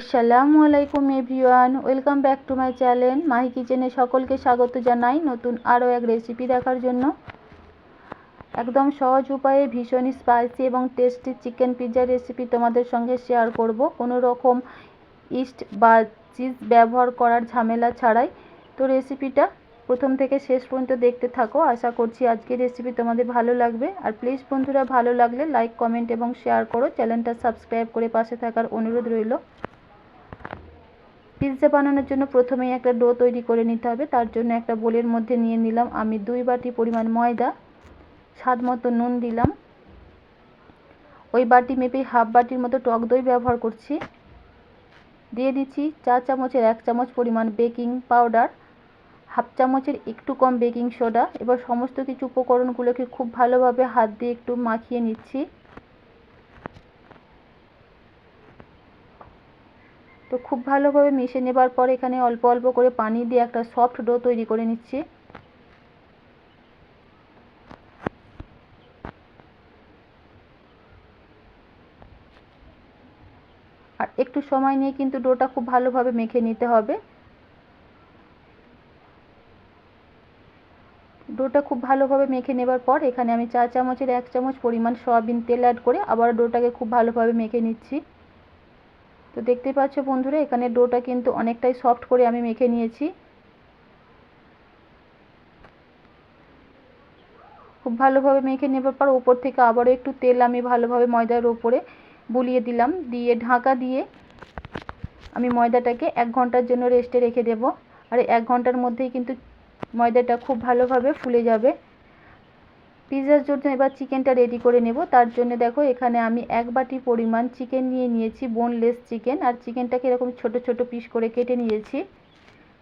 আসসালামু আলাইকুম everyone welcome back to my channel Mahi কিচেনে সকলকে স্বাগত জানাই নতুন আরও এক রেসিপি দেখার জন্য। একদম সহজ উপায়ে ভীষণ স্পাইসি এবং টেস্টি চিকেন পিৎজা রেসিপি তোমাদের সঙ্গে শেয়ার করব। কোনো রকম ইস্ট বা চিজ ব্যবহার করার ঝামেলা ছাড়াই। তো রেসিপিটা প্রথম থেকে শেষ পর্যন্ত দেখতে থাকো। আশা করছি আজকের রেসিপি তোমাদের ভালো লাগবে। আর প্লিজ বন্ধুরা, ভালো লাগলে লাইক কমেন্ট এবং শেয়ার করো। চ্যানেলটা সাবস্ক্রাইব করে পাশে থাকার অনুরোধ রইল। পিৎজা বানানোর জন্য প্রথমেই একটা ডো তৈরি করে নিতে হবে। তার জন্য একটা বোলের মধ্যে নিয়ে নিলাম। আমি দুই বাটি পরিমাণ ময়দা, স্বাদ মতো নুন দিলাম। ওই বাটি মেপে হাফ বাটির মতো টক দই ব্যবহার করছি। দিয়ে দিচ্ছি চা চামচের এক চামচ পরিমাণ বেকিং পাউডার, হাফ চামচের একটু কম বেকিং সোডা। এবার সমস্ত কিছু উপকরণগুলোকে খুব ভালোভাবে হাত দিয়ে একটু মাখিয়ে নিচ্ছি। তো খুব ভালোভাবে মিশে নেবার পর এখানে অল্প অল্প করে পানি দিয়ে একটা সফট ডো তৈরি করে নিচ্ছি। আর একটু সময় নিয়ে কিন্তু ডোটা খুব ভালোভাবে মেখে নিতে হবে। ডোটা খুব ভালোভাবে মেখে নেবার পর এখানে আমি চা চামচের এক চামচ পরিমাণ সয়াবিন তেল অ্যাড করে আবার ডোটাকে খুব ভালোভাবে মেখে নিচ্ছি। তো দেখতে পাচ্ছ বন্ধুরা, এখানে ডোটা কিন্তু অনেকটাই সফট করে আমি মেখে নিয়েছি। খুব ভালোভাবে মেখে নেবার পর উপর থেকে আবারও একটু তেল আমি ভালোভাবে ময়দার ওপরে বুলিয়ে দিলাম। দিয়ে ঢাকা দিয়ে আমি ময়দাটাকে এক ঘণ্টার জন্য রেস্টে রেখে দেব। আর এক ঘণ্টার মধ্যেই কিন্তু ময়দাটা খুব ভালোভাবে ফুলে যাবে। পিৎজার জন্য এবার চিকেনটা রেডি করে নেব। তার জন্য দেখো, এখানে আমি এক বাটি পরিমাণ চিকেন নিয়ে নিয়েছি বোনলেস চিকেন। আর চিকেনটাকে এরকম ছোট ছোট পিস করে কেটে নিয়েছি।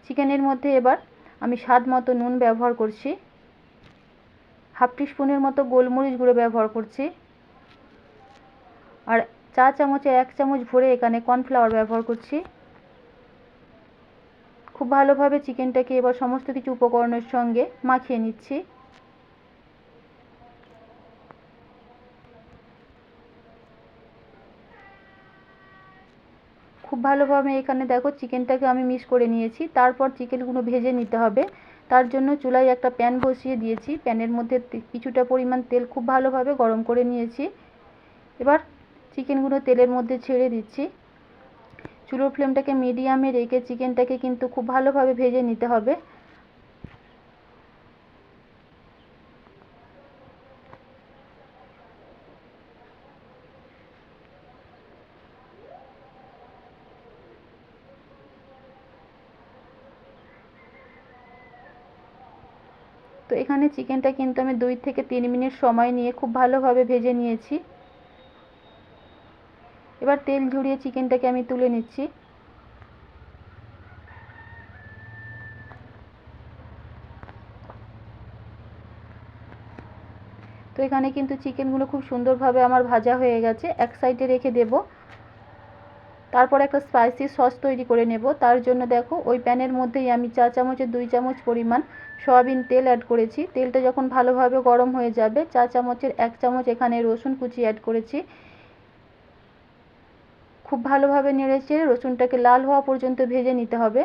চিকেনের মধ্যে এবার আমি স্বাদ মতো নুন ব্যবহার করছি। হাফ স্পুনের মতো গোলমরিচ গুঁড়ো ব্যবহার করছি। আর চা চামচে এক চামচ ভরে এখানে কর্নফ্লাওয়ার ব্যবহার করছি। খুব ভালোভাবে চিকেনটাকে এবার সমস্ত কিছু উপকরণের সঙ্গে মাখিয়ে নিচ্ছি। খুব ভালোভাবে এখানে দেখো চিকেনটাকে আমি মিক্স করে নিয়েছি। তারপর চিকেনগুলো ভেজে নিতে হবে। তার জন্য চুলায় একটা প্যান বসিয়ে দিয়েছি। প্যানের মধ্যে কিছুটা পরিমাণ তেল খুব ভালোভাবে গরম করে নিয়েছি। এবার চিকেনগুলো তেলের মধ্যে ছেড়ে দিচ্ছি। চুলোর ফ্লেমটাকে মিডিয়ামে রেখে চিকেনটাকে কিন্তু খুব ভালোভাবে ভেজে নিতে হবে। তো এখানে চিকেনটা কিন্তু আমি দুই থেকে তিন মিনিট সময় নিয়ে খুব ভালোভাবে ভেজে নিয়েছি। এবার তেল ঝরিয়ে চিকেনটাকে আমি তুলে নিচ্ছি। তো এখানে কিন্তু চিকেনগুলো খুব সুন্দরভাবে আমার ভাজা হয়ে গেছে। এক সাইডে রেখে দেব। তারপর একটা স্পাইসি সস তৈরি করে নেব। তার জন্য দেখো, ওই প্যানের মধ্যেই আমি চা চামচের দুই চামচ পরিমাণ সয়াবিন তেল অ্যাড করেছি। তেলটা যখন ভালোভাবে গরম হয়ে যাবে, চা চামচের এক চামচ এখানে রসুন কুচি অ্যাড করেছি। খুব ভালোভাবে নেড়েছে রসুনটাকে লাল হওয়া পর্যন্ত ভেজে নিতে হবে।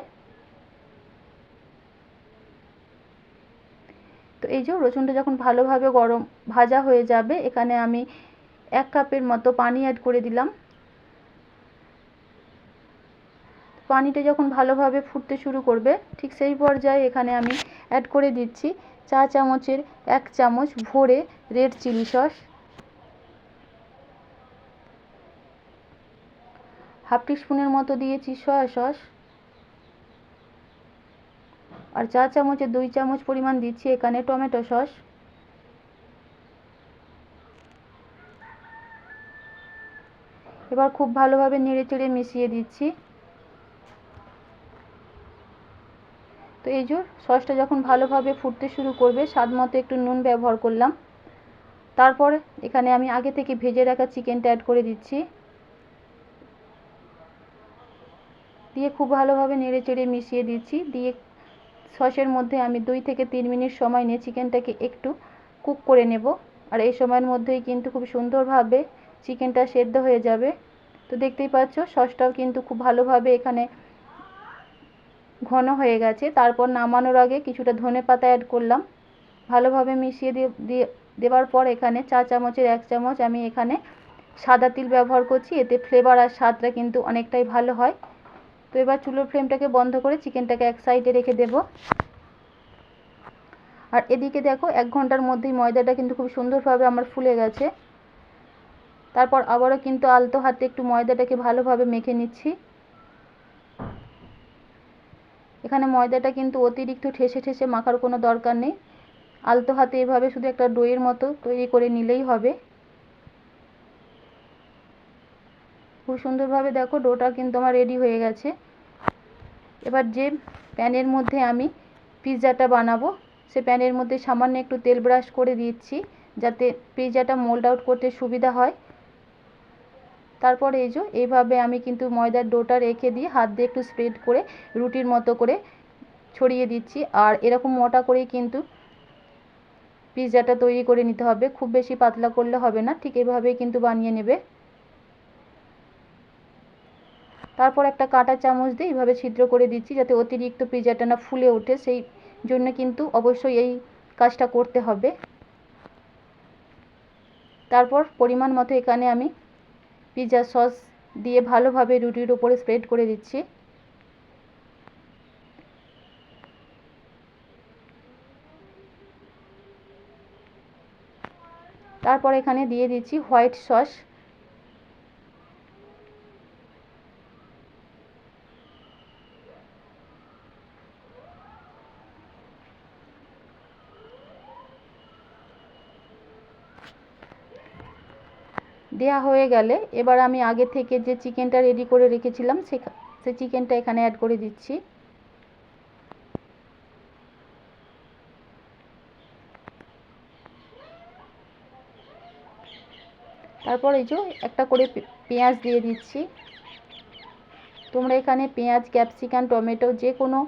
তো এই যে রসুনটা যখন ভালোভাবে গরম, ভাজা হয়ে যাবে, এখানে আমি এক কাপের মতো পানি অ্যাড করে দিলাম। পানিটা যখন ভালোভাবে ফুটতে শুরু করবে, ঠিক সেই পর্যায়ে এখানে আমি অ্যাড করে দিচ্ছি চা চামচের এক চামচ ভরে রেড চিলি সস হাফ স্পুনের মতো দিয়েছি সয়া সস আর চা চামচের দুই চামচ পরিমাণ দিচ্ছি এখানে টমেটো সস এবার খুব ভালোভাবে নেড়ে চেড়ে মিশিয়ে দিচ্ছি। তো এই যে সসটা যখন ভালোভাবে ফুটতে শুরু করবে, স্বাদ মতো একটু নুন ব্যবহার করলাম। তারপর এখানে আমি আগে থেকে ভেজে রাখা চিকেনটা অ্যাড করে দিচ্ছি। দিয়ে খুব ভালোভাবে নেড়ে চেড়ে মিশিয়ে দিচ্ছি। দিয়ে সসের মধ্যে আমি দুই থেকে তিন মিনিট সময় নিয়ে চিকেনটাকে একটু কুক করে নেব। আর এই সময়ের মধ্যেই কিন্তু খুব সুন্দরভাবে চিকেনটা সেদ্ধ হয়ে যাবে। তো দেখতেই পাচ্ছ, সসটাও কিন্তু খুব ভালোভাবে এখানে ঘন হয়ে গেছে। তারপর নামানোর আগে কিছুটা ধনে পাতা অ্যাড করলাম। ভালোভাবে মিশিয়ে দিয়ে দেওয়ার পর এখানে চা চামচের এক চামচ আমি এখানে সাদা তিল ব্যবহার করছি। এতে ফ্লেভার আর স্বাদটা কিন্তু অনেকটাই ভালো হয়। তো এবার চুলোর ফ্লেমটাকে বন্ধ করে চিকেনটাকে এক সাইডে রেখে দেব। আর এদিকে দেখো, এক ঘণ্টার মধ্যেই ময়দাটা কিন্তু খুব সুন্দরভাবে আমার ফুলে গেছে। তারপর আবারও কিন্তু আলতো হাতে একটু ময়দাটাকে ভালোভাবে মেখে নিচ্ছি। এখানে ময়দাটা কিন্তু অতিরিক্ত ঠেসে ঠেসে মাখার কোনো দরকার নেই। আলতো হাতে এভাবে শুধু একটা ডোয়ের মতো তৈরি করে নিলেই হবে। খুব সুন্দরভাবে দেখো, ডোটা কিন্তু আমার রেডি হয়ে গেছে। এবার যে প্যানের মধ্যে আমি পিৎজাটা বানাবো, সে প্যানের মধ্যে সামান্য একটু তেল ব্রাশ করে দিচ্ছি, যাতে পিৎজাটা মোল্ড আউট করতে সুবিধা হয়। তারপর এই যে, এইভাবে আমি কিন্তু ময়দার ডোটা রেখে দিয়ে হাত দিয়ে একটু স্প্রেড করে রুটির মতো করে ছড়িয়ে দিচ্ছি। আর এরকম মোটা করেই কিন্তু পিৎজাটা তৈরি করে নিতে হবে। খুব বেশি পাতলা করলে হবে না, ঠিক এভাবেই কিন্তু বানিয়ে নেবে। তারপর একটা কাঁটা চামচ দিয়ে এইভাবে ছিদ্র করে দিচ্ছি যাতে অতিরিক্ত পিৎজাটা না ফুলে ওঠে। সেই জন্য কিন্তু অবশ্যই এই কাজটা করতে হবে। তারপর পরিমাণ মতো এখানে আমি পিৎজা সস দিয়ে ভালোভাবে রুটির উপরে স্প্রেড করে দিচ্ছি। তারপর এখানে দিয়ে দিচ্ছি হোয়াইট সস দেয়া হয়ে গেলে এবার আমি আগে থেকে যে চিকেনটা রেডি করে রেখেছিলাম সে সে চিকেনটা এখানে অ্যাড করে দিচ্ছি। তারপর এই যে একটা করে পেঁয়াজ দিয়ে দিচ্ছি। তোমরা এখানে পেঁয়াজ, ক্যাপসিকাম, টমেটো যে কোনো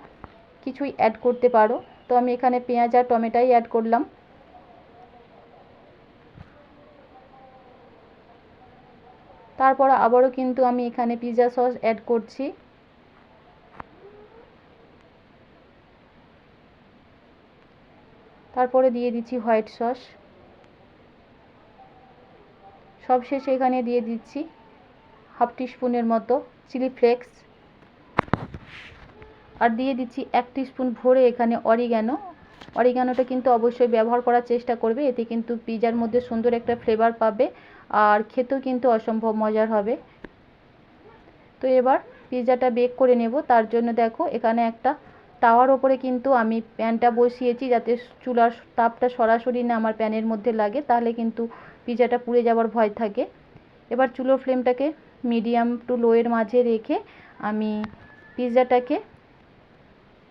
কিছুই অ্যাড করতে পারো। তো আমি এখানে পেঁয়াজ আর টমেটোই অ্যাড করলাম। তারপর আবারও কিন্তু আমি এখানে পিৎজা সস অ্যাড করছি। তারপরে দিয়ে দিচ্ছি হোয়াইট সস সবশেষে এখানে দিয়ে দিচ্ছি হাফ টিস্পুনের মতো চিলি ফ্লেক্স আর দিয়ে দিচ্ছি এক টিস্পুন ভরে এখানে অরিগ্যানো অরিগ্যানোটা কিন্তু অবশ্যই ব্যবহার করার চেষ্টা করবে, এতে কিন্তু পিজার মধ্যে সুন্দর একটা ফ্লেভার পাবে। আর খেতেও কিন্তু অসম্ভব মজার হবে। তো এবার পিৎজাটা বেক করে নেব। তার জন্য দেখো, এখানে একটা তাওয়ার ওপরে কিন্তু আমি প্যানটা বসিয়েছি যাতে চুলার তাপটা সরাসরি না আমার প্যানের মধ্যে লাগে, তাহলে কিন্তু পিৎজাটা পুড়ে যাওয়ার ভয় থাকে। এবার চুলোর ফ্লেমটাকে মিডিয়াম টু লোয়ের মাঝে রেখে আমি পিৎজাটাকে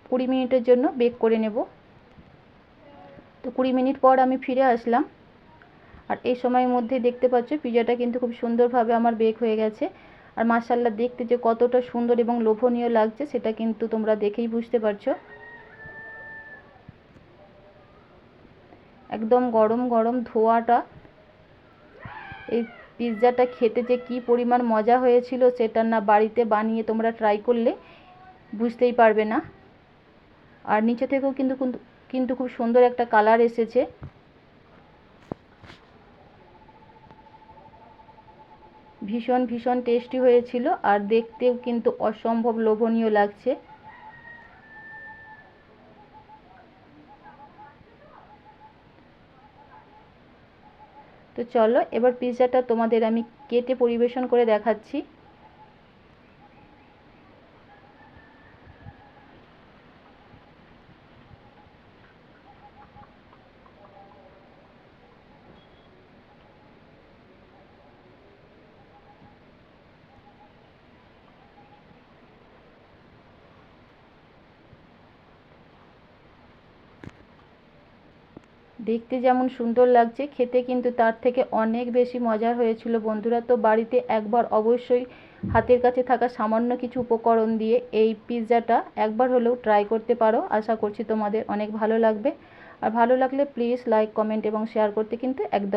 কুড়ি মিনিটের জন্য বেক করে নেব। তো কুড়ি মিনিট পর আমি ফিরে আসলাম। আর এই সময়ের মধ্যেই দেখতে পাচ্ছ পিজাটা কিন্তু খুব সুন্দরভাবে আমার বেক হয়ে গেছে। আর মাসাল্লা দেখতে যে কতটা সুন্দর এবং লোভনীয় লাগছে সেটা কিন্তু তোমরা দেখেই বুঝতে পারছ। একদম গরম গরম ধোয়াটা, এই পিৎজাটা খেতে যে কি পরিমাণ মজা হয়েছিল সেটা না বাড়িতে বানিয়ে তোমরা ট্রাই করলে বুঝতেই পারবে না। আর নিচে থেকেও কিন্তু কিন্তু খুব সুন্দর একটা কালার এসেছে। ভীষণ ভীষণ টেস্টি হয়েছিল আর দেখতেও কিন্তু অসম্ভব লোভনীয় লাগছে। তো চলো, এবার পিৎজাটা তোমাদের আমি কেটে পরিবেশন করে দেখাচ্ছি। দেখতে যেমন সুন্দর লাগছে, খেতে কিন্তু তার থেকে অনেক বেশি মজার হয়েছিল বন্ধুরা। তো বাড়িতে একবার অবশ্যই হাতের কাছে থাকা সামান্য কিছু উপকরণ দিয়ে এই পিৎজাটা একবার হলেও ট্রাই করতে পারো। আশা করছি তোমাদের অনেক ভালো লাগবে। আর ভালো লাগলে প্লিজ লাইক কমেন্ট এবং শেয়ার করতে কিন্তু একদম